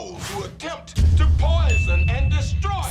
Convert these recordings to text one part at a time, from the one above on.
those who attempt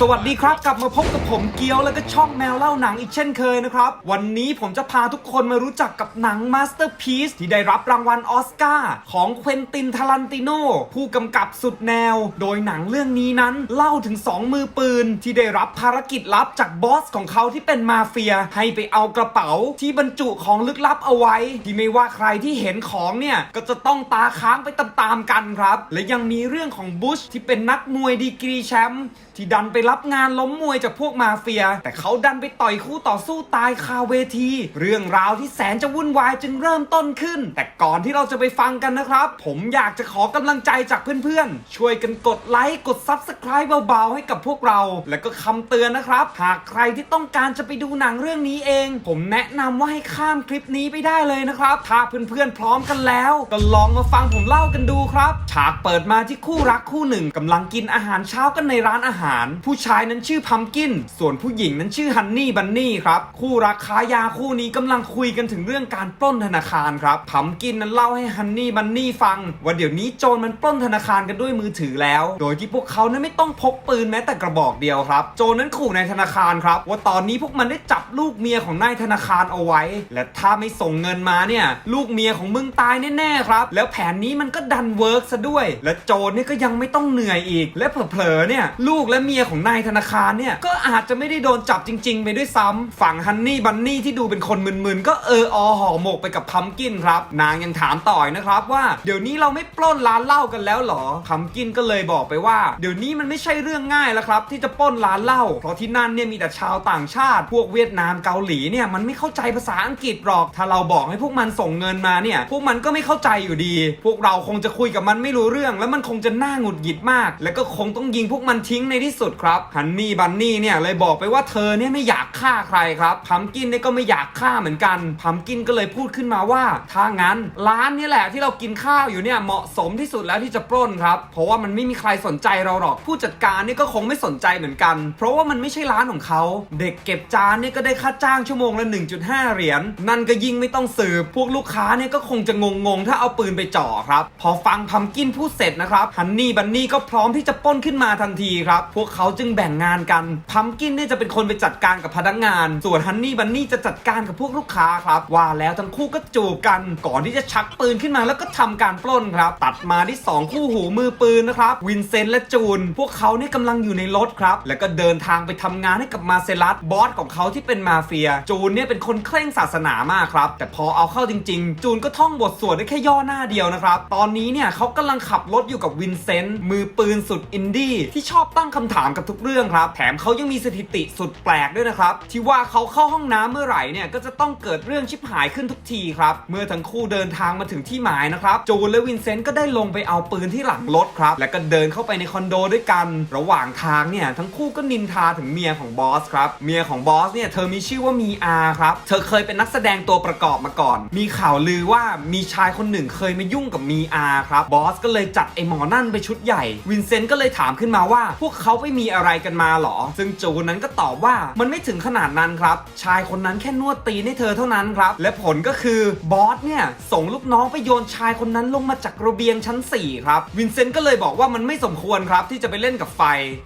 สวัสดีครับ กลับมาพบกับผมเกียวแล้วก็ช่องแมวเล่าหนังอีกเช่นเคยนะครับ วันนี้ผมจะพาทุกคนมารู้จักกับหนังมาสเตอร์พี e ที่ได้รับรางวัลออสการ์ของเควินตินทารันติโนผู้กำกับสุดแนว โดยหนังเรื่องนี้นั้นเล่าถึง 2 มือปืน ที่ได้รับภารกิจลับจากบอสของเขาที่เป็นมาเฟีย ให้ไปเอากระเป๋าที่บรรจุของลึกลับเอาไว้ ที่ไม่ว่าใครที่เห็นของเนี่ยก็จะต้องตาค้างไปตามๆกันครับ และยังมีเรื่องของบุชที่เป็นนักมวยดีกรีแชมป์ที่ดันไปรับงานล้มมวยจากพวกมาเฟีย แต่เขาดันไปต่อยคู่ต่อสู้ตายคาเวที เรื่องราวที่แสนจะวุ่นวายจึงเริ่มต้นขึ้น แต่ก่อนที่เราจะไปฟังกันนะครับ ผมอยากจะขอกำลังใจจากเพื่อนๆ ช่วยกันกดไลค์กด Subscribe เบาๆ ให้กับพวกเรา และก็คำเตือนนะครับ หากใครที่ต้องการจะไปดูหนังเรื่องนี้เอง ผมแนะนำว่าให้ข้ามคลิปนี้ไปได้เลยนะครับถ้าเพื่อนๆพร้อมกันแล้ว ก็ลองมาฟังผมเล่ากันดูครับฉากเปิดมาที่คู่รักคู่หนึ่งกำลังกินอาหารารเช้ากันในร้านอาหาร ผู้ชายนั้นชื่อพัมกิน ส่วนผู้หญิงนั้นชื่อฮันนี่บันนี่ครับคู่รักค้ายาคู่นี้กำลังคุยกันถึงเรื่องการปล้นธนาคารครับพัมกินนั้นเล่าให้ฮันนี่บันนี่ฟัง ว่าเดี๋ยวนี้โจรมันปล้นธนาคารกันด้วยมือถือแล้ว โดยที่พวกเขานั้นไม่ต้องพกปืนแม้แต่กระบอกเดียวครับ โจรนั้นขู่ในธนาคารครับ ว่าตอนนี้พวกมันได้จับลูกเมียของนายธนาคารเอาไว้ และถ้าไม่ส่งเงินมาเนี่ย ลูกเมียของมึงตายแน่ๆครับ แล้วแผนนี้มันก็ดันเวิร์กซะด้วย และโจรนี่ก็ยังไม่ต้องเหนื่อยอีก และเผลอๆเนี่ยลูกและเมียของนายธนาคารเนี่ยก็อาจจะไม่ได้โดนจับจริง ๆ ไปด้วยซ้ำฝั่งฮันนี่บันนี่ที่ดูเป็นคนมึนๆก็เอออห่อหมกไปกับพัมกินครับ นางยังถามต่อยนะครับว่าเดี๋ยวนี้เราไม่ปล้นร้านเหล้ากันแล้วเหรอพัมกินก็เลยบอกไปว่า เดี๋ยวนี้มันไม่ใช่เรื่องง่ายแล้วครับ ที่จะปล้นร้านเหล้าเพราะที่นั่นเนี่ยมีแต่ชาวต่างชาติ พวกเวียดนามเกาหลีเนี่ยมันไม่เข้าใจภาษาอังกฤษหรอก ถ้าเราบอกให้พวกมันส่งเงินมาเนี่ยพวกมันก็ไม่เข้าใจอยู่ดี พวกเราคงจะคุยกับมันไม่รู้เรื่อง แล้วมันคงจะน่าหงุดหงิดมาก แล้วก็คงต้องยิงพวกมันทิ้งในที่สุดครับฮันนี่บันนี่เนี่ยเลยบอกไปว่าเธอเนี่ยไม่อยากฆ่าใครครับพัมกินเนี่ยก็ไม่อยากฆ่าเหมือนกันพัมกินก็เลยพูดขึ้นมาว่าถ้างั้นร้านนี่แหละที่เรากินข้าวอยู่เนี่ยเหมาะสมที่สุดแล้วที่จะปล้นครับ เพราะว่ามันไม่มีใครสนใจเราหรอก ผู้จัดการเนี่ยก็คงไม่สนใจเหมือนกัน เพราะว่ามันไม่ใช่ร้านของเขา เด็กเก็บจานเนี่ยก็ได้ค่าจ้างชั่วโมงละ 1.5 เหรียญนั่นก็ยิ่งไม่ต้องสืบ พวกลูกค้าเนี่ยก็คงจะงงๆถ้าเอาปืนไปจ่อครับ พอฟังพัมกินพูดเสร็จนะครับฮันนี่บันนี่ก็พร้อมที่จะปล้นขึ้นมาทันทีครับ พวกเขาจึงแบ่งงานกัน พัมกินเนี่ยจะเป็นคนไปจัดการกับพนักงาน ส่วนฮันนี่บันนี่จะจัดการกับพวกลูกค้าครับ ว่าแล้วทั้งคู่ก็จูบกัน ก่อนที่จะชักปืนขึ้นมาแล้วก็ทำการปล้นครับ ตัดมาที่สองคู่หูมือปืนนะครับ วินเซนต์และจูน พวกเขาเนี่ยกำลังอยู่ในรถครับ แล้วก็เดินทางไปทำงานให้กับมาเซลัสบอสของเขาที่เป็นมาเฟีย จูนเนี่ยเป็นคนเคร่งศาสนามากครับ แต่พอเอาเข้าจริง ๆ จูนก็ท่องบทสวดได้แค่ย่อหน้าเดียวนะครับ ตอนนี้เนี่ยเขากำลังขับรถอยู่กับวินเซนต์มือปืนสุดอินดี้ที่ชอบตั้งคำถามกับทุกเรื่องครับ แถมเขายังมีสถิติสุดแปลกด้วยนะครับ ที่ว่าเขาเข้าห้องน้ำเมื่อไหร่เนี่ยก็จะต้องเกิดเรื่องชิบหายขึ้นทุกทีครับ เมื่อทั้งคู่เดินทางมาถึงที่หมายนะครับ จูนและวินเซนต์ก็ได้ลงไปเอาปืนที่หลังรถครับ แล้วก็เดินเข้าไปในคอนโดด้วยกัน ระหว่างทางเนี่ยทั้งคู่ก็นินทาถึงเมียของบอสครับ เมียของบอสเนี่ยเธอมีชื่อว่ามีอาครับ เธอเคยเป็นนักแสดงตัวประกอบมาก่อน มีข่าวลือว่ามีชายคนหนึ่งเคยมายุ่งกับมีอาครับ บอสก็เลยจัดไอหมอนั่นไปชุดใหญ่ วินเซนต์ก็เลยถามขึ้นมาว่า พวกเขาไปมีอะไรกันมาหรอ ซึ่งจูนนั้นก็ตอบว่ามันไม่ถึงขนาดนั้นครับ ชายคนนั้นแค่นวดตีนให้เธอเท่านั้นครับ และผลก็คือบอสเนี่ยส่งลูกน้องไปโยนชายคนนั้นลงมาจากระเบียงชั้น 4 ครับ วินเซนต์ก็เลยบอกว่ามันไม่สมควรครับที่จะไปเล่นกับไฟ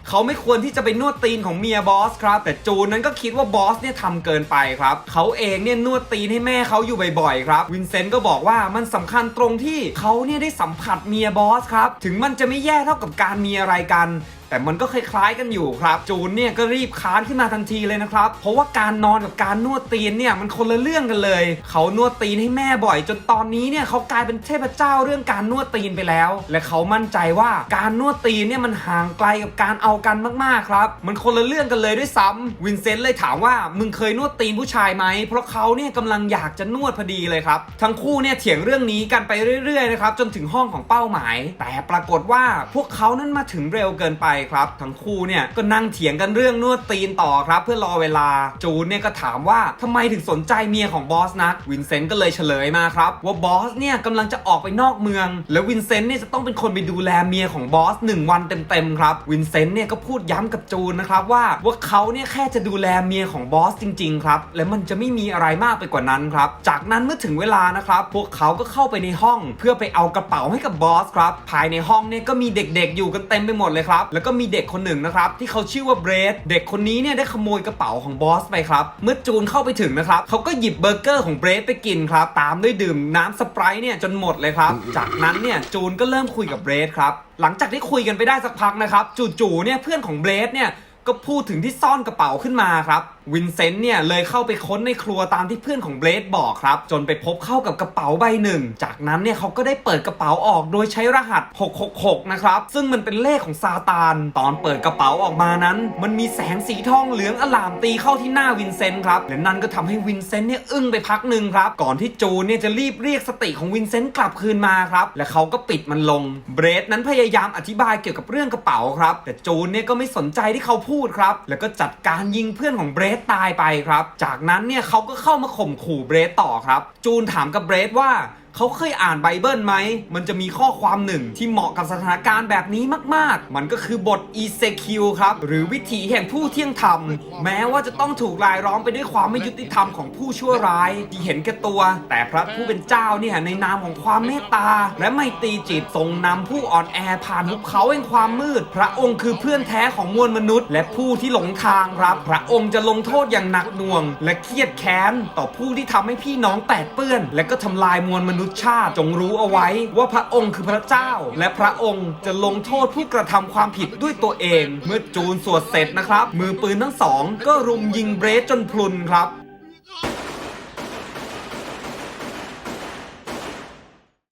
เขาไม่ควรที่จะไปนวดตีนของเมียบอสครับ แต่จูนนั้นก็คิดว่าบอสเนี่ยทำเกินไปครับเขาเองเนี่ยนวดตีนให้แม่เขาอยู่บ่อยๆครับ วินเซนต์ก็บอกว่ามันสำคัญตรงที่เขาเนี่ยได้สัมผัสเมียบอสครับถึงมันจะไม่แย่เท่ากับการมีอะไรรกัน แต่มันก็คล้ายๆกันอยู่ครับ จูนเนี่ยก็รีบค้านขึ้นมาทันทีเลยนะครับ เพราะว่าการนอนกับการนวดตีนเนี่ยมันคนละเรื่องกันเลย เขานวดตีนให้แม่บ่อย จนตอนนี้เนี่ยเขากลายเป็นเทพเจ้าเรื่องการนวดตีนไปแล้ว และเขามั่นใจว่าการนวดตีนเนี่ยมันห่างไกลกับการเอากันมากๆครับ มันคนละเรื่องกันเลยด้วยซ้ำวินเซนต์เลยถามว่ามึงเคยนวดตีนผู้ชายไหม เพราะเขาเนี่ยกำลังอยากจะนวดพอดีเลยครับ ทั้งคู่เนี่ยเถียงเรื่องนี้กันไปเรื่อยๆนะครับจนถึงห้องของเป้าหมาย แต่ปรากฏว่าพวกเขานั้นมาถึงเร็วเกินไปครับ ทั้งคู่เนี่ยก็นั่งเถียงกันเรื่องนวดตีนต่อครับ เพื่อรอเวลาจูนเนี่ยก็ถามว่าทำไมถึงสนใจเมียของบอสนักวินเซนต์ก็เลยเฉลยมาครับ ว่าบอสเนี่ยกำลังจะออกไปนอกเมือง แล้ววินเซนต์เนี่ยจะต้องเป็นคนไปดูแลเมียของบอสหนึ่งวันเต็มๆครับวินเซนต์เนี่ยก็พูดย้ำกับจูนนะครับว่าว่าเขาเนี่ยแค่จะดูแลเมียของบอสจริงๆครับและมันจะไม่มีอะไรมากไปกว่านั้นครับจากนั้นเมื่อถึงเวลานะครับพวกเขาก็เข้าไปในห้อง เพื่อไปเอากระเป๋าให้กับบอสครับภายในห้องเนี่ยก็มีเด็กๆอยู่กันเต็มไปหมดเลยครับแล้วก็มีเด็กคนหนึ่งนะครับที่เขาชื่อว่าเบรดเด็กคนนี้เนี่ยได้ขโมยกระเป๋าของบอสไปครับเมื่อจูนเข้าไปถึงนะครับเขาก็หยิบเบอร์เกอร์ของเบรดไปกินครับตามด้วยดื่มน้ำสไปร์เนี่ยจนหมดเลยครับ จากนั้นเนี่ยจูนก็เริ่มคุยกับเบรดครับหลังจากที่คุยกันไปได้สักพักนะครับจู่ๆเนี่ยเพื่อนของเบรดเนี่ย ก็พูดถึงที่ซ่อนกระเป๋าขึ้นมาครับ วินเซนต์เนี่ยเลยเข้าไปค้นในครัวตามที่เพื่อนของเบรดบอกครับ จนไปพบเข้ากับกระเป๋าใบหนึ่ง จากนั้นเนี่ยเขาก็ได้เปิดกระเป๋าออกโดยใช้รหัส 666 นะครับ ซึ่งมันเป็นเลขของซาตาน ตอนเปิดกระเป๋าออกมานั้น มันมีแสงสีทองเหลืองอลามตีเข้าที่หน้าวินเซนต์ครับ และนั่นก็ทำให้วินเซนต์เนี่ยอึ้งไปพักหนึ่งครับ ก่อนที่จูนเนี่ยจะรีบเรียกสติของวินเซนต์กลับคืนมาครับ และเขาก็ปิดมันลง เบรดนั้นพยายามอธิบายเกี่ยวกับเรื่องกระเป๋าครับ แต่จูนเนี่ยก็ไม่สนใจที่เขาพูดูดครับ แล้วก็จัดการยิงเพื่อนของเบรดตายไปครับ จากนั้นเนี่ยเขาก็เข้ามาข่มขู่เบรดต่อครับ จูนถามกับเบรดว่า เขาเคยอ่านไบเบิลไหม มันจะมีข้อความหนึ่งที่เหมาะกับสถานการณ์แบบนี้มาก ๆ มันก็คือบท e z e k i e l ครับ หรือวิถีแห่งผู้เที่ยงธรรม แม้ว่าจะต้องถูกรายล้อมไปด้วยความไม่ยุติธรรมของผู้ชั่วร้าย ที่เห็นแก่ตัว แต่พระผู้เป็นเจ้าเนี่ยในนามของความเมตตา และไมตรีจิตทรงนำผู้อ่อนแอผ่านหุบเขาแห่งความมืด พระองค์คือเพื่อนแท้ของมวลมนุษย์ และผู้ที่หลงทางครับ พระองค์จะลงโทษอย่างหนักหน่วง และเครียดแค้นต่อผู้ที่ทำให้พี่น้องแปดเปื้อน และก็ทำลายมวลมนุษยชาติจงรู้เอาไว้ ว่าพระองค์คือพระเจ้า และพระองค์จะลงโทษผู้กระทำความผิดด้วยตัวเอง เมื่อจูนสวดเสร็จนะครับ มือปืนทั้งสองก็รุมยิงเบรสจนพลุนครับ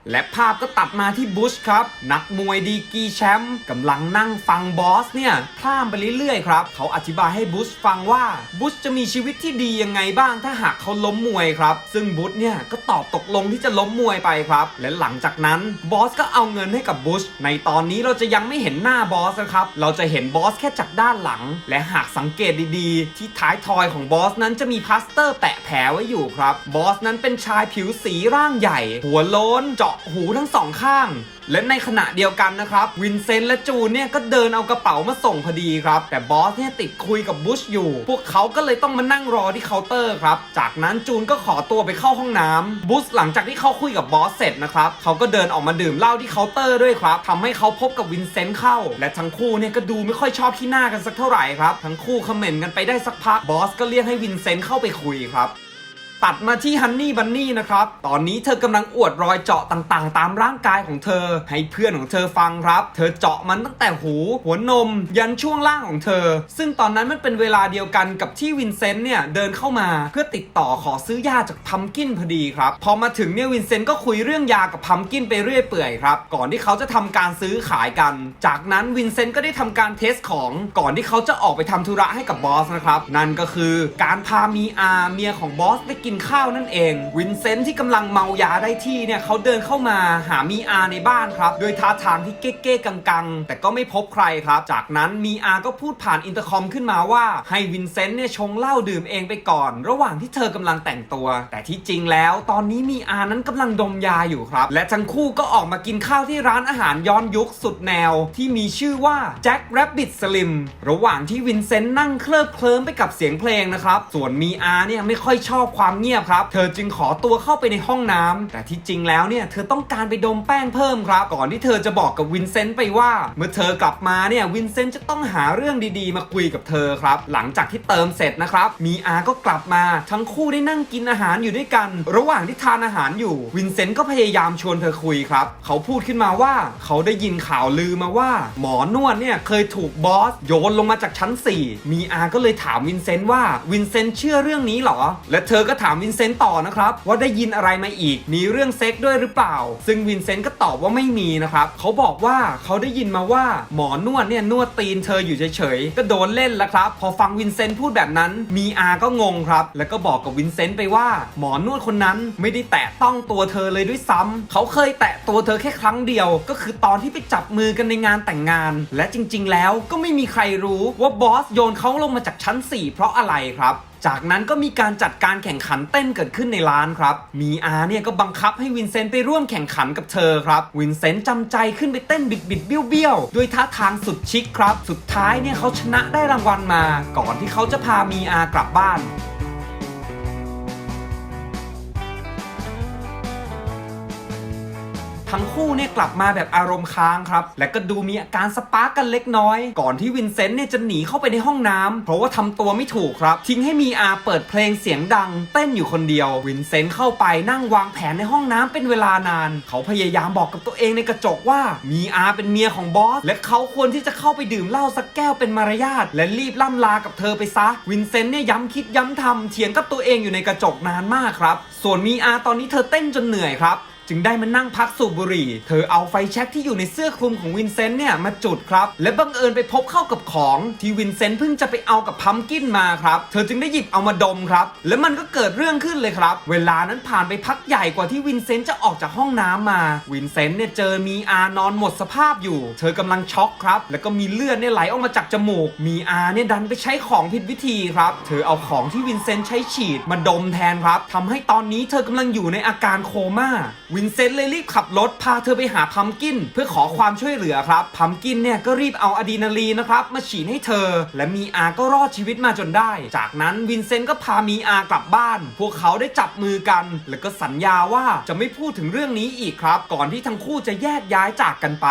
และภาพก็ตัดมาที่บุชครับ นักมวยดีกีแชมป์กำลังนั่งฟังบอสเนี่ยพร่ามไปเรื่อยๆครับ เขาอธิบายให้บุชฟังว่าบุชจะมีชีวิตที่ดียังไงบ้างถ้าหากเขาล้มมวยครับ ซึ่งบุชเนี่ยก็ตอบตกลงที่จะล้มมวยไปครับ และหลังจากนั้นบอสก็เอาเงินให้กับบุชในตอนนี้เราจะยังไม่เห็นหน้าบอสนะครับเราจะเห็นบอสแค่จากด้านหลัง และหากสังเกตดีๆ ที่ท้ายทอยของบอสนั้นจะมีพลาสเตอร์แปะแผลไว้อยู่ครับบอสนั้นเป็นชายผิวสีร่างใหญ่ หัวโล้นเจาะหูทั้งสองข้าง และในขณะเดียวกันนะครับ วินเซนต์และจูนเนี่ยก็เดินเอากระเป๋ามาส่งพอดีครับ แต่บอสเนี่ยติดคุยกับบุชอยู่ พวกเขาก็เลยต้องมานั่งรอที่เคาน์เตอร์ครับ จากนั้นจูนก็ขอตัวไปเข้าห้องน้ำบุชหลังจากที่เขาคุยกับบอสเสร็จนะครับเขาก็เดินออกมาดื่มเหล้าที่เคาน์เตอร์ด้วยครับทำให้เขาพบกับวินเซนต์เข้า และทั้งคู่เนี่ยก็ดูไม่ค่อยชอบที่หน้ากันสักเท่าไหร่ครับทั้งคู่คอมเมนต์กันไปได้สักพักบอสก็เรียกให้วินเซนต์เข้าไปคุยครับ ตัดมาที่ฮันนี่บันนี่นะครับ ตอนนี้เธอกำลังอวดรอยเจาะต่างๆ ตามร่างกายของเธอ ให้เพื่อนของเธอฟังครับ เธอเจาะมันตั้งแต่หู หัวนม ยันช่วงล่างของเธอ ซึ่งตอนนั้นมันเป็นเวลาเดียวกันกับที่วินเซนต์เนี่ยเดินเข้ามาเพื่อติดต่อขอซื้อยาจากพัมกินพอดีครับ พอมาถึงเนี่ยวินเซนต์ก็คุยเรื่องยากับพัมกินไปเรื่อยเปื่อยครับ ก่อนที่เขาจะทำการซื้อขายกัน จากนั้นวินเซนต์ก็ได้ทำการเทสของก่อนที่เขาจะออกไปทำธุระให้กับบอสนะครับ นั่นก็คือการพามีอาเมียของบอสไปกินินข้าวนั่นเอง วินเซนต์ที่กำลังเมายาได้ที่เนี่ยเขาเดินเข้ามาหามีอาในบ้านครับโดยท่าทางที่เก๊ๆกังๆ แต่ก็ไม่พบใครครับ จากนั้นมีอาก็พูดผ่านอินเตอร์คอมขึ้นมาว่าให้วินเซนต์เนี่ยชงเหล้าดื่มเองไปก่อน ระหว่างที่เธอกำลังแต่งตัว แต่ที่จริงแล้ว ตอนนี้มีอานั้นกำลังดมยาอยู่ครับ และทั้งคู่ก็ออกมากินข้าวที่ร้านอาหารย้อนยุคสุดแนว ที่มีชื่อว่าแจ็คแรบบิทสลิมระหว่างที่วินเซนต์นั่งเคลิบเคลิ้มไปกับเสียงเพลงนะครับส่วนมีอาเนี่ยไม่ค่อยชอบความเงียบครับ เธอจึงขอตัวเข้าไปในห้องน้ำแต่ที่จริงแล้วเนี่ยเธอต้องการไปดมแป้งเพิ่มครับ ก่อนที่เธอจะบอกกับวินเซนต์ไปว่า เมื่อเธอกลับมาเนี่ยวินเซนต์จะต้องหาเรื่องดีๆ มาคุยกับเธอครับ หลังจากที่เติมเสร็จนะครับ มีอาก็กลับมา ทั้งคู่ได้นั่งกินอาหารอยู่ด้วยกัน ระหว่างที่ทานอาหารอยู่ วินเซนต์ก็พยายามชวนเธอคุยครับ เขาพูดขึ้นมาว่าเขาได้ยินข่าวลือมาว่า หมอนวดเนี่ยเคยถูกบอสโยนลงมาจากชั้น 4 มีอาก็เลยถามวินเซนต์ว่าวินเซนต์เชื่อเรื่องนี้เหรอ และเธอก็ถามามวินเซนต์ต่อนะครับว่าได้ยินอะไรมาอีก มีเรื่องเซ็กด้วยหรือเปล่า ซึ่งวินเซนต์ก็ตอบว่าไม่มีนะครับเขาบอกว่าเขาได้ยินมาว่าหมอนวดเนี่ยนวดตีนเธออยู่เฉยๆก็โดนเล่นแล้วครับ พอฟังวินเซนต์พูดแบบนั้นมีอาก็งงครับ แล้วก็บอกกับวินเซนต์ไปว่า หมอนวดคนนั้นไม่ได้แตะต้องตัวเธอเลยด้วยซ้ำเขาเคยแตะตัวเธอแค่ครั้งเดียว ก็คือตอนที่ไปจับมือกันในงานแต่งงาน และจริง ๆ แล้วก็ไม่มีใครรู้ว่าบอสโยนเขาลงมาจากชั้น 4 เพราะอะไรครับ จากนั้นก็มีการจัดการแข่งขันเต้นเกิดขึ้นในร้านครับ มีอาเนี่ยก็บังคับให้วินเซนต์ไปร่วมแข่งขันกับเธอครับ วินเซนต์จำใจขึ้นไปเต้นบิดบิดเบี้ยวเบี้ยวด้วยท่าทางสุดชิคครับ สุดท้ายเนี่ยเขาชนะได้รางวัลมา ก่อนที่เขาจะพามีอากลับบ้าน ทั้งคู่เนี่ยกลับมาแบบอารมณ์ค้างครับ และก็ดูมีอาการสปาร์กกันเล็กน้อย ก่อนที่วินเซนต์เนี่ยจะหนีเข้าไปในห้องน้ำเพราะว่าทำตัวไม่ถูกครับ ทิ้งให้มีอาเปิดเพลงเสียงดัง เต้นอยู่คนเดียว วินเซนต์เข้าไปนั่งวางแผนในห้องน้ำเป็นเวลานาน เขาพยายามบอกกับตัวเองในกระจกว่ามีอาเป็นเมียของบอสและเขาควรที่จะเข้าไปดื่มเหล้าสักแก้วเป็นมารยาทและรีบล่ำลากับเธอไปซะ วินเซนต์เนี่ยย้ำคิดย้ำทำเถียงกับตัวเองอยู่ในกระจกนานมากครับ ส่วนมีอาตอนนี้เธอเต้นจนเหนื่อยครับ จึงได้มานั่งพักสูบบุหรี่ เธอเอาไฟแช็กที่อยู่ในเสื้อคลุมของวินเซนต์เนี่ยมาจุดครับ และบังเอิญไปพบเข้ากับของที่วินเซนต์เพิ่งจะไปเอากับพัมกินมาครับ เธอจึงได้หยิบเอามาดมครับ และมันก็เกิดเรื่องขึ้นเลยครับ เวลานั้นผ่านไปพักใหญ่กว่าที่วินเซนต์จะออกจากห้องน้ำมา วินเซนต์เนี่ยเจอมีอานอนหมดสภาพอยู่ เธอกำลังช็อกครับ แล้วก็มีเลือดเนี่ยไหลออกมาจากจมูก มีอาเนี่ยดันไปใช้ของผิดวิธีครับ เธอเอาของที่วินเซนต์ใช้ฉีดมาดมแทนครับทำให้ตอนนี้เธอกำลังอยู่ในอาการโคม่า วินเซนต์เลยรีบขับรถพาเธอไปหาพัมกิน เพื่อขอความช่วยเหลือครับพัมกินเนี่ยก็รีบเอาอะดรีนาลีนนะครับมาฉีดให้เธอ และมีอาก็รอดชีวิตมาจนได้ จากนั้นวินเซนต์ก็พามีอากลับบ้าน พวกเขาได้จับมือกัน แล้วก็สัญญาว่าจะไม่พูดถึงเรื่องนี้อีกครับ ก่อนที่ทั้งคู่จะแยกย้ายจากกันไป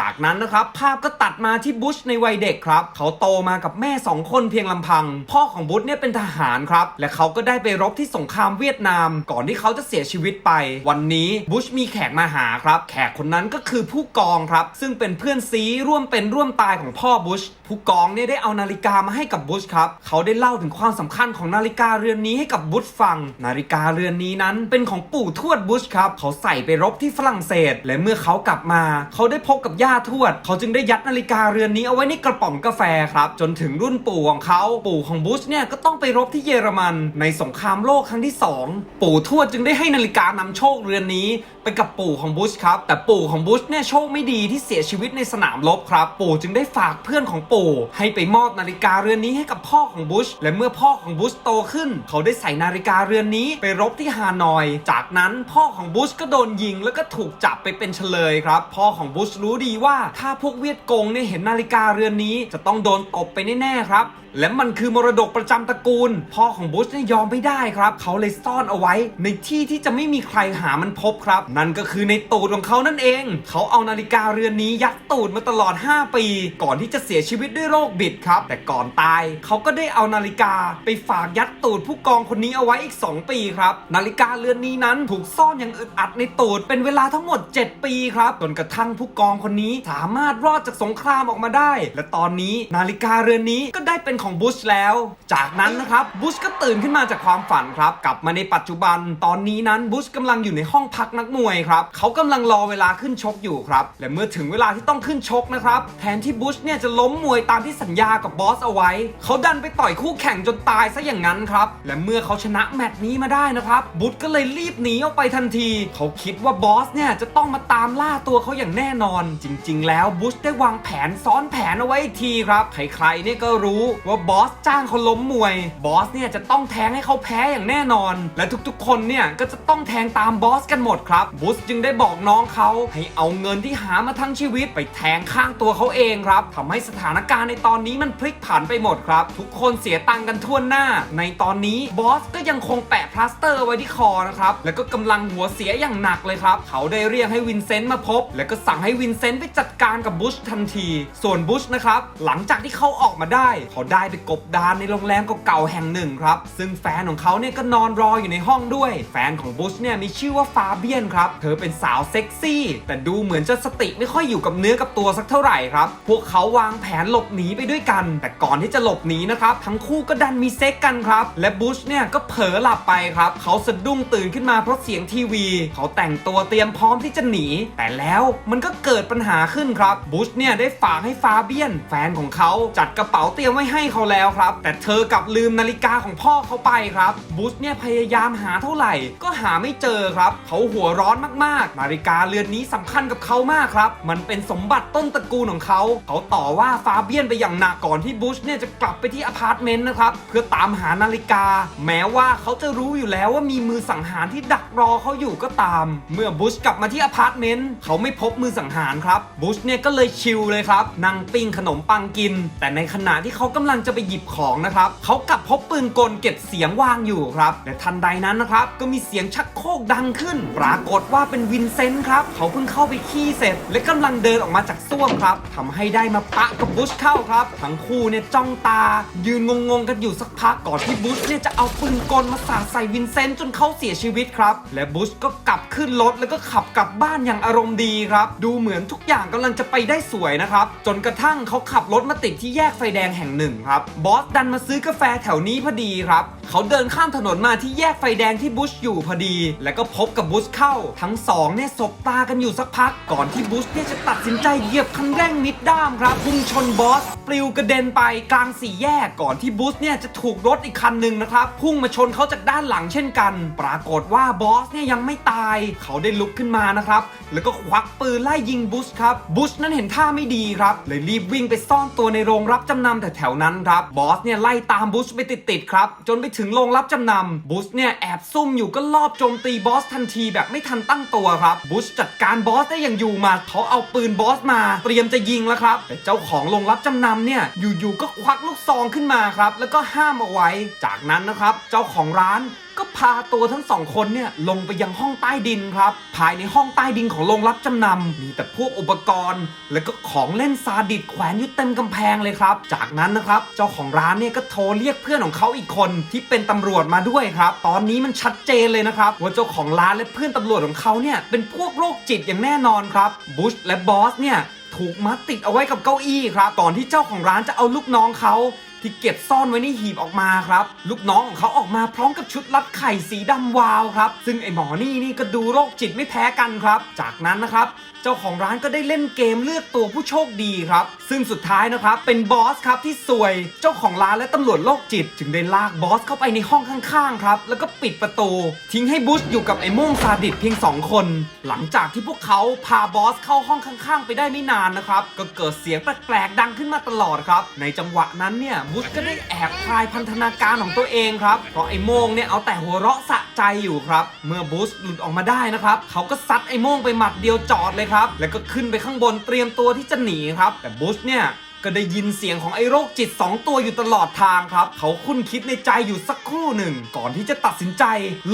จากนั้นนะครับภาพก็ตัดมาที่บุชในวัยเด็กครับ เขาโตมากับแม่สองคนเพียงลำพัง พ่อของบุชเนี่ยเป็นทหารครับ และเขาก็ได้ไปรบที่สงครามเวียดนาม ก่อนที่เขาจะเสียชีวิตไป วันนี้บุชมีแขกมาหาครับ แขกคนนั้นก็คือผู้กองครับ ซึ่งเป็นเพื่อนซีร่วมเป็นร่วมตายของพ่อบุชผู้กองเนี่ยได้เอานาฬิกามาให้กับบุชครับเขาได้เล่าถึงความสำคัญของนาฬิกาเรือนนี้ให้กับบุชฟัง นาฬิกาเรือนนี้นั้นเป็นของปู่ทวดบุชครับเขาใส่ไปรบที่ฝรั่งเศส และเมื่อเขากลับมา เขาได้พบกับย่าทวด เขาจึงได้ยัดนาฬิกาเรือนนี้เอาไว้ในกระป๋องกาแฟครับ จนถึงรุ่นปู่ของเขา ปู่ของบุชเนี่ยก็ต้องไปรบที่เยอรมัน ในสงครามโลกครั้งที่สองปู่ทวดจึงได้ให้นาฬิกานำโชคเรือนนี้ ไปกับปู่ของบุชครับ แต่ปู่ของบุชเนี่ยโชคไม่ดีที่เสียชีวิตในสนามรบครับ ปู่จึงได้ฝากเพื่อนของปู่ ให้ไปมอบนาฬิกาเรือนนี้ให้กับพ่อของบุช และเมื่อพ่อของบุชโตขึ้น เขาได้ใส่นาฬิกาเรือนนี้ไปรบที่ฮานอย จากนั้นพ่อของบุชก็โดนยิงแล้วก็ถูกจับไปเป็นเฉลยครับ พ่อของบุชรู้ดีว่าถ้าพวกเวียดกงเนี่ยเห็นนาฬิกาเรือนนี้ จะต้องโดนตบไปแน่ๆครับ และมันคือมรดกประจำตระกูลพ่อของบุชเนี่ยยอมไม่ได้ครับ เขาเลยซ่อนเอาไว้ ในที่ที่จะไม่มีใครหามันพบครับ นั่นก็คือในตูดของเขานั่นเอง เขาเอานาฬิกาเรือนนี้ยัดตูดมาตลอด 5 ปี ก่อนที่จะเสียชีวิตด้วยโรคบิดครับ แต่ก่อนตายเขาก็ได้เอานาฬิกาไปฝากยัดตูดผู้กองคนนี้เอาไว้อีก 2 ปีครับนาฬิกาเรือนนี้นั้นถูกซ่อนอย่างอึดอัดในตูดเป็นเวลาทั้งหมด 7 ปีครับจนกระทั่งผู้กองคนนี้สามารถรอดจากสงครามออกมาได้ และตอนนี้นาฬิกาเรือนนี้ก็ได้เป็นของบุชแล้ว จากนั้นนะครับบุชก็ตื่นขึ้นมาจากความฝันครับ กลับมาในปัจจุบัน ตอนนี้นั้นบุชกำลังอยู่ในห้องพักนักมวยครับเขากำลังรอเวลาขึ้นชกอยู่ครับและเมื่อถึงเวลาที่ต้องขึ้นชกนะครับแทนที่บุชเนี่ยจะล้มมวยตามที่สัญญากับบอสเอาไว้เขาดันไปต่อยคู่แข่งจนตายซะอย่างนั้นครับและเมื่อเขาชนะแมตช์นี้มาได้นะครับบุชก็เลยรีบหนีออกไปทันที เขาคิดว่าบอสเนี่ยจะต้องมาตามล่าตัวเขาอย่างแน่นอนจริงๆ แล้วบุชได้วางแผนซ้อนแผนเอาไว้อีกทีครับใครๆเนี่ยก็รู้ว่าบอสจ้างเขาล้มมวยบอสเนี่ยจะต้องแทงให้เขาแพ้อย่างแน่นอน และทุกๆ คนเนี่ยก็จะต้องแทงตามบอสกันหมดครับบุชจึงได้บอกน้องเขาให้เอาเงินที่หามาทั้งชีวิตไปแทงข้างตัวเขาเองครับทำให้สถานการณ์ในตอนนี้มันพลิกผันไปหมดครับ ทุกคนเสียตังค์กันทั่วหน้า ในตอนนี้บอสก็ยังคงแปะพลาสเตอร์ไว้ที่คอนะครับแล้วก็กำลังหัวเสียอย่างหนักเลยครับ เขาได้เรียกให้วินเซนต์มาพบ แล้วก็สั่งให้วินเซนต์ไปจัดการกับบุชทันที ส่วนบุชนะครับ หลังจากที่เขาออกมาได้ เขาได้ไปกบดานในโรงแรมเก่าๆแห่งหนึ่งครับ ซึ่งแฟนของเขาเนี่ยก็นอนรออยู่ในห้องด้วย แฟนของบุชเนี่ยมีชื่อว่าฟาเบียนครับ เธอเป็นสาวเซ็กซี่ แต่ดูเหมือนจะสติไม่ค่อยอยู่กับเนื้อกับตัวสักเท่าไหร่ครับ พวกเขาวางแผนหลบหนีไปด้วยกัน แต่ก่อนที่จะหลบหนีนะครับทั้งคู่ก็ดันมีเซ็กกันครับ และบุชเนี่ยก็เผลอหลับไปครับ เขาสะดุ้งตื่นขึ้นมาเพราะเสียงทีวี เขาแต่งตัวเตรียมพร้อมที่จะหนี แต่แล้วมันก็เกิดปัญหาขึ้นครับบุชเนี่ยได้ฝากให้ฟาเบียน แฟนของเขาจัดกระเป๋าเตรียมไว้ให้เขาแล้วครับ แต่เธอกลับลืมนาฬิกาของพ่อเขาไปครับบุชเนี่ยพยายามหาเท่าไหร่ ก็หาไม่เจอครับเขาหัวร้อนมากๆ นาฬิกาเรือนนี้สำคัญกับเขามากครับ มันเป็นสมบัติต้นตระกูลของเขาเขาต่อว่าฟาเบียนไปอย่างหนักก่อนที่บุชเนี่ยจะกลับไปที่อพาร์ตเมนต์นะครับเพื่อตามหานาฬิกา แม้ว่าเขาจะรู้อยู่แล้วว่ามีมือสังหารที่ดักรอเขาอยู่ก็ตาม เมื่อบุชกลับมาที่อพาร์ตเมนต์เขาไม่พบมือสังหารครับบุชเนี่ยก็เลยชิลเลยครับนั่งปิ้งขนมปังกิน แต่ในขณะที่เขากำลังจะไปหยิบของนะครับเขากลับพบปืนกลเก็บเสียงวางอยู่ครับและทันใดนั้นนะครับก็มีเสียงชักโครกดังขึ้น ปรากฏว่าเป็นวินเซนต์ครับเขาเพิ่งเข้าไปขี้เสร็จ และกำลังเดินออกมาจากส้วมครับทำให้ได้มาปะกับบุชเข้าครับ ทั้งคู่เนี่ยจ้องตา ยืนงงๆกันอยู่สักพักก่อนที่บุชเนี่ยจะเอาปืนกลมาสาดใส่วินเซนต์จนเขาเสียชีวิตครับ และบุชก็กลับขึ้นรถแล้วก็ขับกลับบ้านอย่างอารมณ์ดีครับ ดูเหมือนทุกอย่าง่างกำลังจะไปได้สวยนะครับ จนกระทั่งเขาขับรถมาติดที่แยกไฟแดงแห่งหนึ่งครับ บอสดันมาซื้อกาแฟแถวนี้พอดีครับ เขาเดินข้ามถนนมาที่แยกไฟแดงที่บุชอยู่พอดี แล้วก็พบกับบุชเข้า ทั้งสองเนี่ยสบตากันอยู่สักพัก ก่อนที่บุชเนี่ยจะตัดสินใจเหยียบคันเร่งมิดด้ามครับพุ่งชนบอสปลิวกระเด็นไปกลางสี่แยกก่อนที่บุชเนี่ยจะถูกรถอีกคันหนึ่งนะครับพุ่งมาชนเขาจากด้านหลังเช่นกัน ปรากฏว่าบอสเนี่ยยังไม่ตาย เขาได้ลุกขึ้นมานะครับแล้วก็ควักปืนไล่ยิงบุชครับบุชนั้นเห็นท่าไม่ดีครับ เลยรีบวิ่งไปซ่อนตัวในโรงรับจำนำแถวๆนั้นครับบอสเนี่ยไล่ตามบุชไปติดๆครับ จนไปถึงโรงรับจำนำบุชเนี่ยแอบซุ่มอยู่ก็ลอบโจมตีบอสทันทีแบบไม่ทันตั้งตัวครับบุชจัดการบอสได้อย่างอยู่มาเขาเอาปืนบอสมา เตรียมจะยิงแล้วครับแต่เจ้าของโรงรับจำนำเนี่ยอยู่ๆก็ควักลูกซองขึ้นมาครับแล้วก็ห้ามเอาไว้ จากนั้นนะครับเจ้าของร้านก็พาตัวทั้งสองคนเนี่ยลงไปยังห้องใต้ดินครับ ภายในห้องใต้ดินของโรงรับจำนำมีแต่พวกอุปกรณ์ แล้วก็ของเล่นซาดิสแขวนอยู่เต็มกำแพงเลยครับ จากนั้นนะครับ เจ้าของร้านเนี่ยก็โทรเรียกเพื่อนของเขาอีกคนที่เป็นตำรวจมาด้วยครับ ตอนนี้มันชัดเจนเลยนะครับว่าเจ้าของร้านและเพื่อนตำรวจของเขาเนี่ยเป็นพวกโรคจิตอย่างแน่นอนครับบุชและบอสเนี่ยถูกมัดติดเอาไว้กับเก้าอี้ครับก่อนที่เจ้าของร้านจะเอาลูกน้องเขา ที่เก็บซ่อนไว้ในหีบออกมาครับลูกน้องของเขาออกมาพร้อมกับชุดรัดไข่สีดำวาวครับ ซึ่งไอหมอนี่นี่ก็ดูโรคจิตไม่แพ้กันครับ จากนั้นนะครับ เจ้าของร้านก็ได้เล่นเกมเลือกตัวผู้โชคดีครับ ซึ่งสุดท้ายนะครับเป็นบอสครับที่ซวยเจ้าของร้านและตำรวจโรคจิต จึงได้ลากบอสเข้าไปในห้องข้างๆครับแล้วก็ปิดประตู ทิ้งให้บุชอยู่กับไอ้โม่งซาดิสเพียงสองคน หลังจากที่พวกเขาพาบอสเข้าห้องข้างๆ ไปได้ไม่นานนะครับก็เกิดเสียงแปลกๆดังขึ้นมาตลอดครับ ในจังหวะนั้นเนี่ยบุชก็ได้แอบคลายพันธนาการของตัวเองครับเพราะไอ้โม่งเนี่ยเอาแต่หัวเราะสะใจอยู่ครับ เมื่อบุชหลุดออกมาได้นะครับเขาก็ซัดไอ้โม่งไปหมัดเดียวจอดเลยครับ แล้วก็ขึ้นไปข้างบนเตรียมตัวที่จะหนีครับ แต่บุชเนี่ยก็ได้ยินเสียงของไอ้โรคจิต 2 ตัวอยู่ตลอดทางครับ เขาคุ้นคิดในใจอยู่สักครู่หนึ่ง ก่อนที่จะตัดสินใจ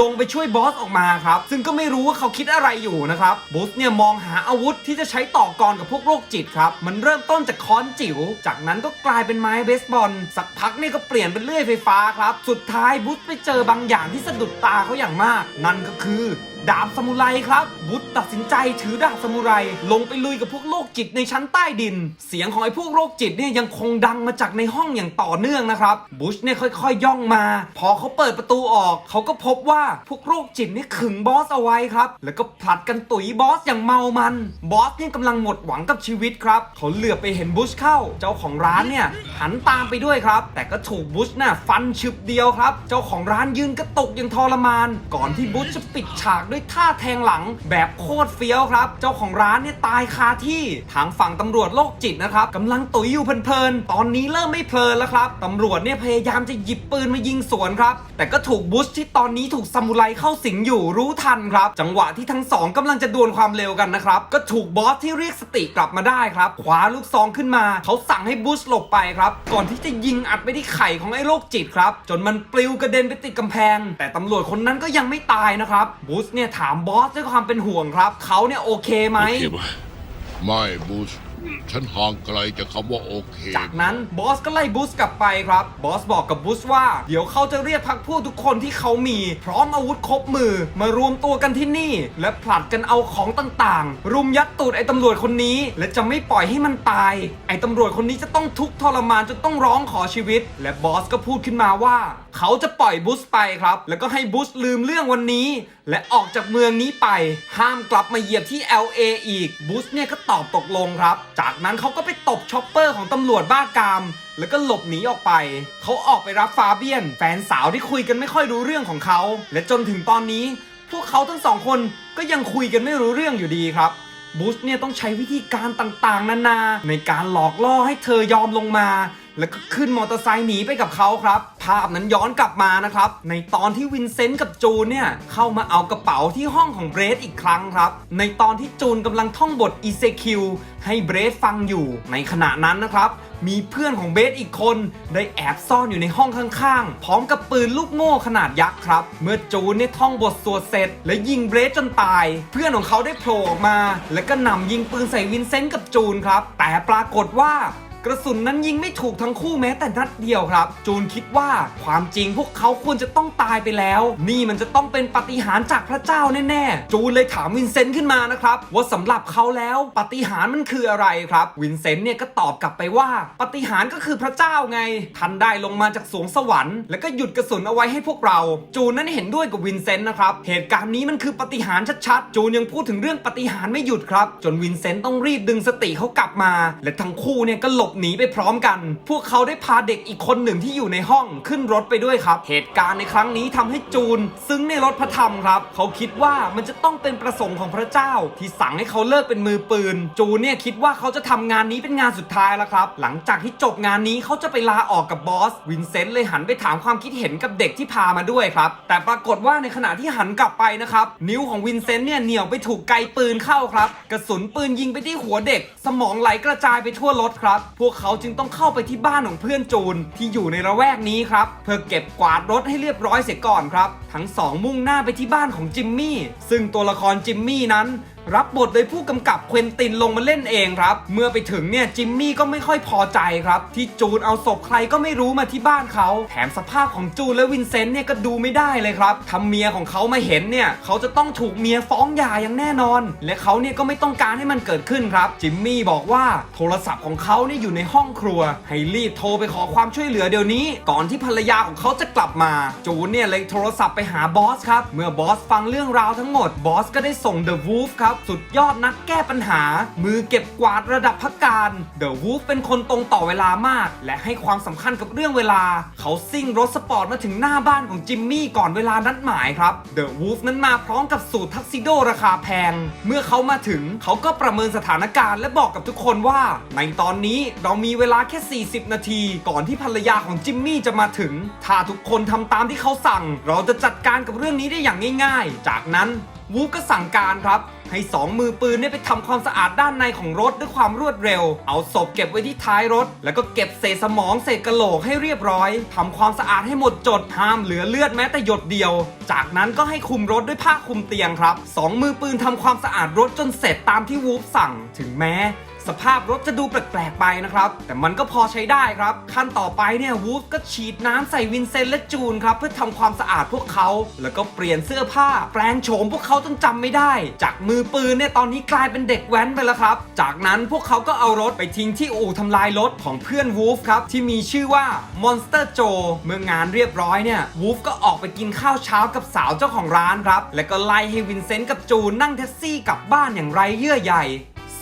ลงไปช่วยบอสออกมาครับ ซึ่งก็ไม่รู้ว่าเขาคิดอะไรอยู่นะครับบุสเนี่ยมองหาอาวุธที่จะใช้ต่อกรกับพวกโรคจิตครับ มันเริ่มต้นจากค้อนจิ๋ว จากนั้นก็กลายเป็นไม้เบสบอล สักพักนี่ก็เปลี่ยนเป็นเลื่อยไฟฟ้าครับ สุดท้ายบุสไปเจอบางอย่างที่สะดุดตาเขาอย่างมาก นั่นก็คือ ดาบซามูไรครับ บุตตัดสินใจถือดาบซามูไร ลงไปลุยกับพวกโรคจิตในชั้นใต้ดิน เสียงของไอ้พวกโรคจิตเนี่ยยังคงดังมาจากในห้องอย่างต่อเนื่องนะครับ บุชเนี่ยค่อยๆย่องมา พอเขาเปิดประตูออก เขาก็พบว่าพวกโรคจิตเนี่ยขึงบอสเอาไว้ครับ แล้วก็ผลัดกันตุ๋ยบอสอย่างเมามัน บอสเนี่ยกำลังหมดหวังกับชีวิตครับ เขาเหลือบไปเห็นบุชเข้า เจ้าของร้านเนี่ยหันตามไปด้วยครับ แต่ก็ถูกบุชน่ะฟันฉึบเดียวครับ เจ้าของร้านยืนกระตุกอย่างทรมาน ก่อนที่บุชจะปิดฉากด้วยท่าแทงหลังแบบโคตรเฟี้ยวครับ เจ้าของร้านเนี่ยตายคาที่ทางฝั่งตำรวจโรคจิตนะครับกำลังตุ๋ยอยู่เพลินๆ ตอนนี้เริ่มไม่เพลินแล้วครับตำรวจเนี่ยพยายามจะหยิบปืนมายิงสวนครับ แต่ก็ถูกบุชที่ตอนนี้ถูกซามูไรเข้าสิงอยู่รู้ทันครับ จังหวะที่ทั้งสองกำลังจะดวลความเร็วกันนะครับ ก็ถูกบอสที่เรียกสติกลับมาได้ครับคว้าลูกซองขึ้นมา เขาสั่งให้บุชหลบไปครับ ก่อนที่จะยิงอัดไปที่ไข่ของไอ้โรคจิตครับ จนมันปลิวกระเด็นไปติดกำแพง แต่ตำรวจคนนั้นก็ยังไม่ตายนะครับบุชเนี่ยถามบอสด้วยความเป็นห่วงครับ เขาเนี่ยโอเคไหม โอเคปะไม่บูสฉันห่างไกลจากคำว่าโอเคจากนั้นบอสก็ไล่บูสกลับไปครับ บอสบอกกับบูสว่า เดี๋ยวเขาจะเรียกพักพวกทุกคนที่เขามี พร้อมอาวุธครบมือมารวมตัวกันที่นี่ และผลัดกันเอาของต่างๆ รุมยัดตูดไอ้ตำรวจคนนี้ และจะไม่ปล่อยให้มันตาย ไอ้ตำรวจคนนี้จะต้องทุกข์ทรมานจนต้องร้องขอชีวิต และบอสก็พูดขึ้นมาว่า เขาจะปล่อยบูสไปครับ แล้วก็ให้บูสลืมเรื่องวันนี้ และออกจากเมืองนี้ไป ห้ามกลับมาเหยียบที่ LA อีกบูสเนี่ยก็ตอบตกลงครับ จากนั้นเขาก็ไปตบช็อปเปอร์ของตำรวจบ้ากาม แล้วก็หลบหนีออกไป เขาออกไปรับฟาเบียน แฟนสาวที่คุยกันไม่ค่อยรู้เรื่องของเขา และจนถึงตอนนี้ พวกเขาทั้งสองคนก็ยังคุยกันไม่รู้เรื่องอยู่ดีครับบูสเนี่ยต้องใช้วิธีการต่างๆ นานา ในการหลอกล่อให้เธอยอมลงมา แล้วก็ขึ้นมอเตอร์ไซค์หนีไปกับเขาครับ ภาพนั้นย้อนกลับมานะครับ ในตอนที่วินเซนต์กับจูนเนี่ยเข้ามาเอากระเป๋าที่ห้องของเบรดอีกครั้งครับ ในตอนที่จูนกำลังท่องบท ECQ ให้เบรดฟังอยู่ ในขณะนั้นนะครับมีเพื่อนของเบรดอีกคน ได้แอบซ่อนอยู่ในห้องข้างๆ พร้อมกับปืนลูกโม่ขนาดยักษ์ครับ เมื่อจูนเนี่ยท่องบทสวดเสร็จ และยิงเบรดจนตาย เพื่อนของเขาได้โผล่ออกมา แล้วก็นำยิงปืนใส่วินเซนต์กับจูนครับ แต่ปรากฏว่า กระสุนนั้นยิงไม่ถูกทั้งคู่แม้แต่นัดเดียวครับ จูนคิดว่าความจริงพวกเขาควรจะต้องตายไปแล้ว นี่มันจะต้องเป็นปาฏิหารย์จากพระเจ้าแน่ๆ จูนเลยถามวินเซนต์ขึ้นมานะครับว่าสำหรับเขาแล้วปาฏิหารย์มันคืออะไรครับ วินเซนต์เนี่ยก็ตอบกลับไปว่าปาฏิหารย์ก็คือพระเจ้าไงท่านได้ลงมาจากสวงสวรรค์ แล้วก็หยุดกระสุนเอาไว้ให้พวกเรา จูนนั้นเห็นด้วยกับวินเซนต์นะครับเหตุการณ์นี้มันคือปาฏิหารย์ชัดๆ จูนยังพูดถึงเรื่องปาฏิหารย์ไม่หยุดครับ จนวินเซนต์ต้องรีบดึงสติเขากลับมา และทั้งคู่เนี่ยก็หลบหนีไปพร้อมกัน พวกเขาได้พาเด็กอีกคนหนึ่งที่อยู่ในห้องขึ้นรถไปด้วยครับ เหตุการณ์ในครั้งนี้ทำให้จูน ซึ้งในรถพระธรรมครับ เขาคิดว่ามันจะต้องเป็นประสงค์ของพระเจ้า ที่สั่งให้เขาเลิกเป็นมือปืน จูนเนี่ยคิดว่าเขาจะทำงานนี้เป็นงานสุดท้ายแล้วครับ หลังจากที่จบงานนี้เขาจะไปลาออกกับบอส วินเซนต์เลยหันไปถามความคิดเห็นกับเด็กที่พามาด้วยครับ แต่ปรากฏว่าในขณะที่หันกลับไปนะครับ นิ้วของวินเซนต์เนี่ยเหนี่ยวไปถูกไกปืนเข้าครับ กระสุนปืนยิงไปที่หัวเด็ก สมองไหลกระจายไปทั่วรถครับพวกเขาจึงต้องเข้าไปที่บ้านของเพื่อนจูนที่อยู่ในระแวกนี้ครับ เพื่อเก็บกวาดรถให้เรียบร้อยเสียก่อนครับ ทั้งสองมุ่งหน้าไปที่บ้านของจิมมี่ ซึ่งตัวละครจิมมี่นั้น รับบทโดยผู้กำกับเควินตินลงมาเล่นเองครับ เมื่อไปถึงเนี่ยจิมมี่ก็ไม่ค่อยพอใจครับ ที่จูนเอาศพใครก็ไม่รู้มาที่บ้านเขา แถมสภาพของจูนและวินเซนต์เนี่ยก็ดูไม่ได้เลยครับทำเมียของเขามาเห็นเนี่ยเขาจะต้องถูกเมียฟ้องหย่าอย่างแน่นอน และเขาเนี่ยก็ไม่ต้องการให้มันเกิดขึ้นครับ จิมมี่บอกว่าโทรศัพท์ของเขาเนี่ยอยู่ในห้องครัว ให้รีบโทรไปขอความช่วยเหลือเดี๋ยวนี้ ก่อนที่ภรรยาของเขาจะกลับมา จูนเนี่ยเลยโทรศัพท์ไปหาบอสครับ เมื่อบอสฟังเรื่องราวทั้งหมด บอสก็ได้ส่งเดอะวูฟครับสุดยอดนักแก้ปัญหา มือเก็บกวาดระดับพักการเดอะวูฟเป็นคนตรงต่อเวลามาก และให้ความสำคัญกับเรื่องเวลา เขาซิ่งรถสปอร์ตมาถึงหน้าบ้านของจิมมี่ก่อนเวลานัดหมายครับเดอะวูฟนั้นมาพร้อมกับสูตรทักซิโดราคาแพง เมื่อเขามาถึงเขาก็ประเมินสถานการณ์และบอกกับทุกคนว่า ในตอนนี้เรามีเวลาแค่ 40 นาที ก่อนที่ภรรยาของจิมมี่จะมาถึง ถ้าทุกคนทำตามที่เขาสั่ง เราจะจัดการกับเรื่องนี้ได้อย่างง่าย ๆ จากนั้น วูฟก็สั่งการครับให้สองมือปืนเนี่ยไปทำความสะอาดด้านในของรถด้วยความรวดเร็ว เอาศพเก็บไว้ที่ท้ายรถ แล้วก็เก็บเศษสมองเศษกระโหลกให้เรียบร้อยทำความสะอาดให้หมดจดห้ามเหลือเลือดแม้แต่หยดเดียว จากนั้นก็ให้คลุมรถด้วยผ้าคลุมเตียงครับสองมือปืนทำความสะอาดรถจนเสร็จตามที่วูฟสั่ง ถึงแม้สภาพรถจะดูแปลกๆไปนะครับ แต่มันก็พอใช้ได้ครับ ขั้นต่อไปเนี่ยวูฟก็ฉีดน้ำใส่วินเซนต์และจูนครับ เพื่อทำความสะอาดพวกเขา แล้วก็เปลี่ยนเสื้อผ้า แปลงโฉมพวกเขาจนจำไม่ได้ จากมือปืนเนี่ยตอนนี้กลายเป็นเด็กแว้นไปแล้วครับ จากนั้นพวกเขาก็เอารถไปทิ้งที่อู่ทำลายรถของเพื่อนวูฟครับที่มีชื่อว่า Monster Joe เมื่องานเรียบร้อยเนี่ยวูฟก็ออกไปกินข้าวเช้ากับสาวเจ้าของร้านครับแล้วก็ไล่ให้วินเซนต์กับจูนนั่งแท็กซี่กลับบ้านอย่างไรเยื่อใย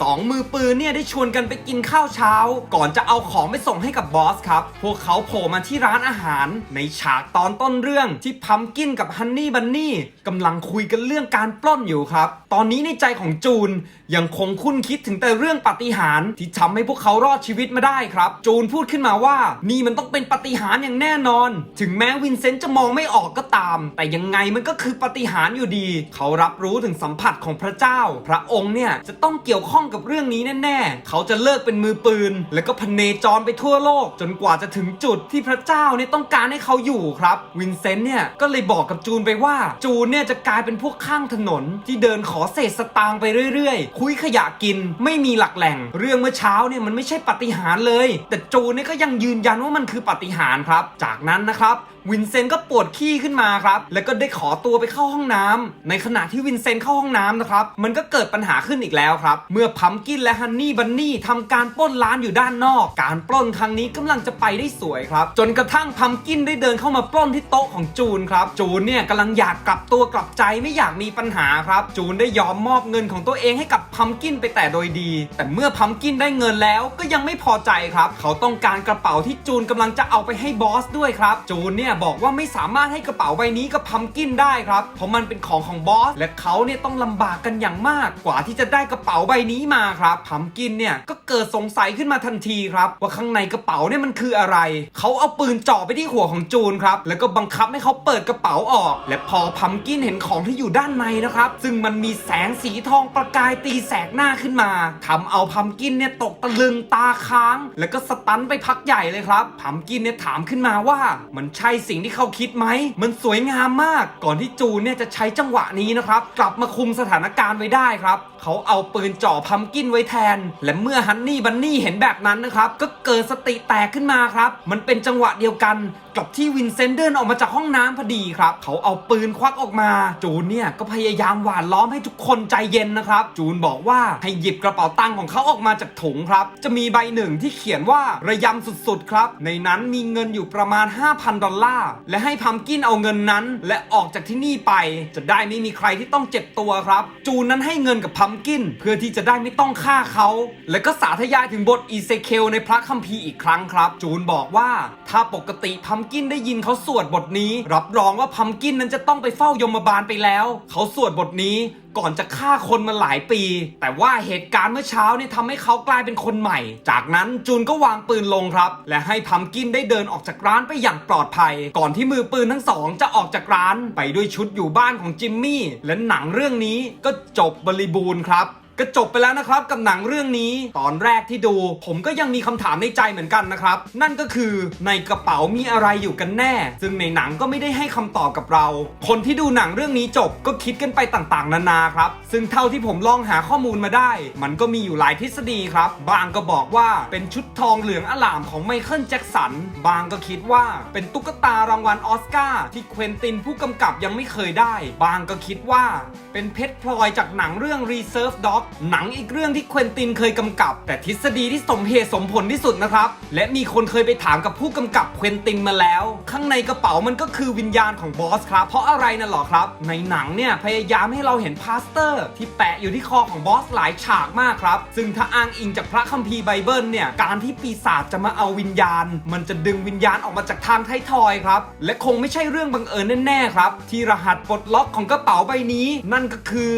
สองมือปืนเนี่ยได้ชวนกันไปกินข้าวเช้า ก่อนจะเอาของไปส่งให้กับบอสครับ พวกเขาโผล่มาที่ร้านอาหารในฉากตอนต้นเรื่องที่พัมกินกับฮันนี่บันนี่กำลังคุยกันเรื่องการปล้นอยู่ครับ ตอนนี้ในใจของจูนยังคงคุ้นคิดถึงแต่เรื่องปาฏิหาริย์ที่ทำให้พวกเขารอดชีวิตมาได้ครับ จูนพูดขึ้นมาว่านี่มันต้องเป็นปาฏิหาริย์อย่างแน่นอน ถึงแม้วินเซนต์จะมองไม่ออกก็ตาม แต่ยังไงมันก็คือปาฏิหาริย์อยู่ดี เขารับรู้ถึงสัมผัสของพระเจ้า พระองค์เนี่ยจะต้องเกี่ยวข้องกับเรื่องนี้แน่ๆ เขาจะเลิกเป็นมือปืน แล้วก็พเนจรไปทั่วโลก จนกว่าจะถึงจุดที่พระเจ้าเนี่ยต้องการให้เขาอยู่ครับ วินเซนต์เนี่ยก็เลยบอกกับจูนไปว่า จูนเนี่ยจะกลายเป็นพวกข้างถนนที่เดินขอเศษสตางค์ไปเรื่อยๆคุยขยะกิน ไม่มีหลักแหล่ง เรื่องเมื่อเช้าเนี่ยมันไม่ใช่ปาฏิหารย์เลย แต่จูนเนี่ยก็ยังยืนยันว่ามันคือปาฏิหารย์ครับ จากนั้นนะครับ วินเซนต์ก็ปวดขี้ขึ้นมาครับ แล้วก็ได้ขอตัวไปเข้าห้องน้ำในขณะที่วินเซนต์เข้าห้องน้ำนะครับ มันก็เกิดปัญหาขึ้นอีกแล้วครับ เมื่อพัมกินและฮันนี่บันนี่ทำการปล้นร้านอยู่ด้านนอก การปล้นครั้งนี้กำลังจะไปได้สวยครับ จนกระทั่งพัมกินได้เดินเข้ามาปล้นที่โต๊ะของจูนครับ จูนเนี่ยกำลังอยากกลับตัวกลับใจไม่อยากมีปัญหาครับ จูนได้ยอมมอบเงินของตัวเองให้กับพัมกินไปแต่โดยดี แต่เมื่อพัมกินได้เงินแล้วก็ยังไม่พอใจครับ เขาต้องการกระเป๋าที่จูนกำลังจะเอาไปให้บอสด้วยครับ จูนเนี่ยบอกว่าไม่สามารถให้กระเป๋าใบนี้กับพัมกินได้ครับ เพราะมันเป็นของของบอส และเขาเนี่ยต้องลำบากกันอย่างมากกว่าที่จะได้กระเป๋าใบนี้มาครับพัมกินเนี่ยก็เกิดสงสัยขึ้นมาทันทีครับ ว่าข้างในกระเป๋าเนี่ยมันคืออะไร เขาเอาปืนจ่อไปที่หัวของจูนครับแล้วก็บังคับให้เขาเปิดกระเป๋าออก และพอพัมกินเห็นของที่อยู่ด้านในนะครับ ซึ่งมันมีแสงสีทองประกายตีแสกหน้าขึ้นมาทำเอาพัมกินเนี่ยตกตะลึงตาค้าง แล้วก็สตันไปพักใหญ่เลยครับพัมกินเนี่ยถามขึ้นมาว่ามันใช่สิ่งที่เขาคิดไหม มันสวยงามมาก ก่อนที่จูนเนี่ยจะใช้จังหวะนี้นะครับ กลับมาคุมสถานการณ์ไว้ได้ครับ เขาเอาปืนจ่อพัมกินไว้แทน และเมื่อฮันนี่บันนี่เห็นแบบนั้นนะครับ ก็เกิดสติแตกขึ้นมาครับ มันเป็นจังหวะเดียวกัน กับที่วินเซนต์เดินออกมาจากห้องน้ำพอดีครับ เขาเอาปืนควักออกมา จูนเนี่ยก็พยายามหวานล้อมให้ทุกคนใจเย็นนะครับ จูนบอกว่าให้หยิบกระเป๋าตังค์ของเขาออกมาจากถุงครับ จะมีใบหนึ่งที่เขียนว่าระยำสุดๆครับ ในนั้นมีเงินอยู่ประมาณ 5,000 ดอลลาร์ และให้พัมกินเอาเงินนั้น และออกจากที่นี่ไป จะได้ไม่มีใครที่ต้องเจ็บตัวครับ จูนนั้นให้เงินกับพัมกิน เพื่อที่จะได้ไม่ต้องฆ่าเขา และก็สาธยายถึงบทอีเซเคลในพระคัมภีร์อีกครั้งครับ จูนบอกว่าถ้าปกติพัมกินได้ยินเขาสวดบทนี้ รับรองว่าพัมกินนั้นจะต้องไปเฝ้ายมบาลไปแล้ว เขาสวดบทนี้ก่อนจะฆ่าคนมาหลายปี แต่ว่าเหตุการณ์เมื่อเช้าเนี่ยทำให้เขากลายเป็นคนใหม่ จากนั้นจูนก็วางปืนลงครับ และให้พัมกินได้เดินออกจากร้านไปอย่างปลอดภัย ก่อนที่มือปืนทั้งสองจะออกจากร้าน ไปด้วยชุดอยู่บ้านของจิมมี่ และหนังเรื่องนี้ก็จบบริบูรณ์ครับ ก็จบไปแล้วนะครับกับหนังเรื่องนี้ ตอนแรกที่ดู ผมก็ยังมีคำถามในใจเหมือนกันนะครับ นั่นก็คือในกระเป๋ามีอะไรอยู่กันแน่ ซึ่งในหนังก็ไม่ได้ให้คำตอบกับเรา คนที่ดูหนังเรื่องนี้จบก็คิดกันไปต่างๆ นานาครับ ซึ่งเท่าที่ผมลองหาข้อมูลมาได้ มันก็มีอยู่หลายทฤษฎีครับ บางก็บอกว่าเป็นชุดทองเหลืองอลามของไมเคิลแจ็คสัน บางก็คิดว่าเป็นตุ๊กตารางวัลออสการ์ที่เควินตินผู้กำกับยังไม่เคยได้ บางก็คิดว่าเป็นเพชรพลอยจากหนังเรื่อง Reserve Dog หนังอีกเรื่องที่เควินตินเคยกำกับ แต่ทฤษฎีที่สมเหตุสมผลที่สุดนะครับ และมีคนเคยไปถามกับผู้กำกับเควินตินมาแล้ว ข้างในกระเป๋ามันก็คือวิญญาณของบอสครับ เพราะอะไรน่ะหรอครับ ในหนังเนี่ยพยายามให้เราเห็นพาสเตอร์ ที่แปะอยู่ที่คอของบอสหลายฉากมากครับซึ่งถ้าอ้างอิงจากพระคัมภีร์ไบเบิลเนี่ยการที่ปีศาจจะมาเอาวิญญาณ มันจะดึงวิญญาณออกมาจากทางไทายทอยครับและคงไม่ใช่เรื่องบังเอิญแน่ๆครับที่รหัสปลดล็อกของกระเป๋าใบนี้ นั่นก็คือ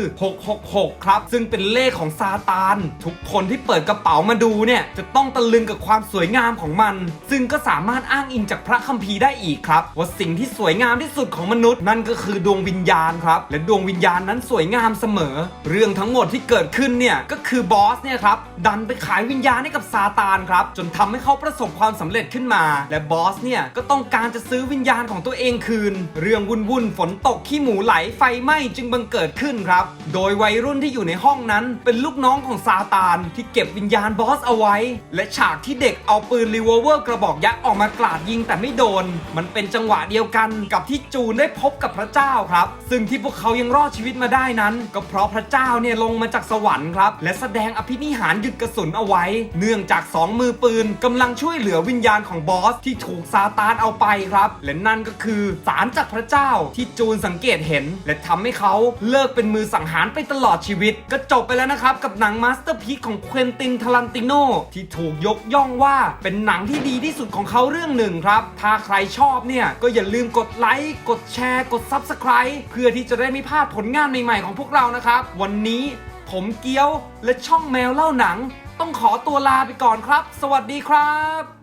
666 ครับ ซึ่งเป็นเลขของซาตาน ทุกคนที่เปิดกระเป๋ามาดูเนี่ย จะต้องตะลึงกับความสวยงามของมัน ซึ่งก็สามารถอ้างอิงจากพระคัมภีร์ได้อีกครับ ว่าสิ่งที่สวยงามที่สุดของมนุษย์นั่นก็คือดวงวิญญาณครับและดวงวิญญาณนั้นสวยงามเสมอ เรื่องทั้งหมดที่เกิดขึ้นเนี่ยก็คือบอสเนี่ยครับดันไปขายวิญญาณให้กับซาตานครับจนทำให้เขาประสบความสำเร็จขึ้นมา และบอสเนี่ยก็ต้องการจะซื้อวิญญาณของตัวเองคืน เรื่องวุ่นวุ่นฝนตกขี้หมูไหลไฟไหม้จึงบังเกิดขึ้นครับ โดยวัยรุ่นที่อยู่ในห้องนั้นเป็นลูกน้องของซาตานที่เก็บวิญญาณบอสเอาไว้ และฉากที่เด็กเอาปืนรีวอลเวอร์กระบอกยักษ์ออกมากราดยิงแต่ไม่โดน มันเป็นจังหวะเดียวกันกับที่จูนได้พบกับพระเจ้าครับ ซึ่งที่พวกเขายังรอดชีวิตมาได้นั้น ก็เพราะพระเจ้าเนี่ยลงมาจากสวรรค์ครับ และแสดงอภินิหารหยุดกระสุนเอาไว้ เนื่องจากสองมือปืนกำลังช่วยเหลือวิญญาณของบอสที่ถูกซาตานเอาไปครับ และนั่นก็คือสารจากพระเจ้าที่จูนสังเกตเห็น และทำให้เขาเลิกเป็นมือสังหารไปตลอดชีวิต ก็จบไปแล้วนะครับ กับหนังมาสเตอร์พีซของเควินตินทารันติโนที่ถูกยกย่องว่าเป็นหนังที่ดีที่สุดของเขาเรื่องหนึ่งครับ ถ้าใครชอบเนี่ย ก็อย่าลืมกดไลค์กดแชร์กด Subscribe เพื่อที่จะได้ไม่พลาดผลงานใหม่ๆของพวกเรานะครับ วันนี้ผมเกียวและช่องแมวเล่าหนัง ต้องขอตัวลาไปก่อนครับ สวัสดีครับ